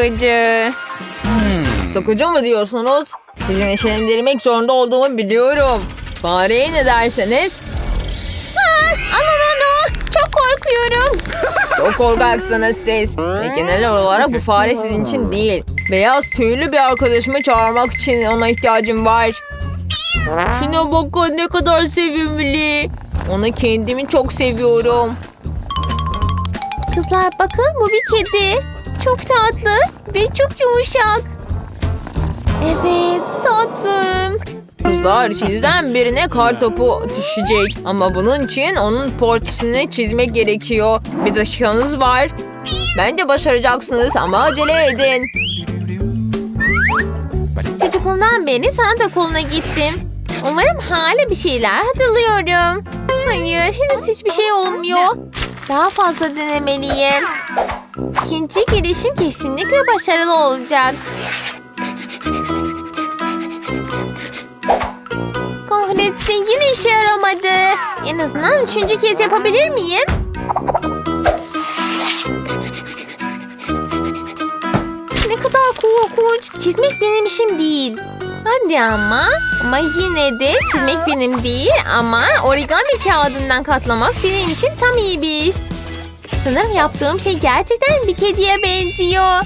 Sıkıcı. Sıkıcı mı diyorsunuz? Sizi neşelendirmek zorunda olduğumu biliyorum. Fareye ne derseniz? Alın onu. Çok korkuyorum. Çok korkaksınız siz. Ve genel olarak bu fare sizin için değil. Beyaz tüylü bir arkadaşımı çağırmak için ona ihtiyacım var. Şuna bakın ne kadar sevimli. Onu kendimi çok seviyorum. Kızlar bakın bu bir kedi. Çok tatlı ve çok yumuşak. Evet tatlım. Kızlar sizden birine kar topu düşecek. Ama bunun için onun portresini çizmek gerekiyor. Bir dakikanız var. Bence başaracaksınız ama acele edin. Çocukluğumdan beri sanat okuluna gittim. Umarım hala bir şeyler hatırlıyorum. Hayır henüz hiçbir şey olmuyor. Daha fazla denemeliyim. İkinci girişim kesinlikle başarılı olacak. Kahretsin yine işe yaramadı. En azından üçüncü kez yapabilir miyim? Ne kadar korkunç. Çizmek benim işim değil. Hadi ama. Ama yine de çizmek benim değil ama origami kağıdından katlamak benim için tam iyi bir iş. Sanırım yaptığım şey gerçekten bir kediye benziyor.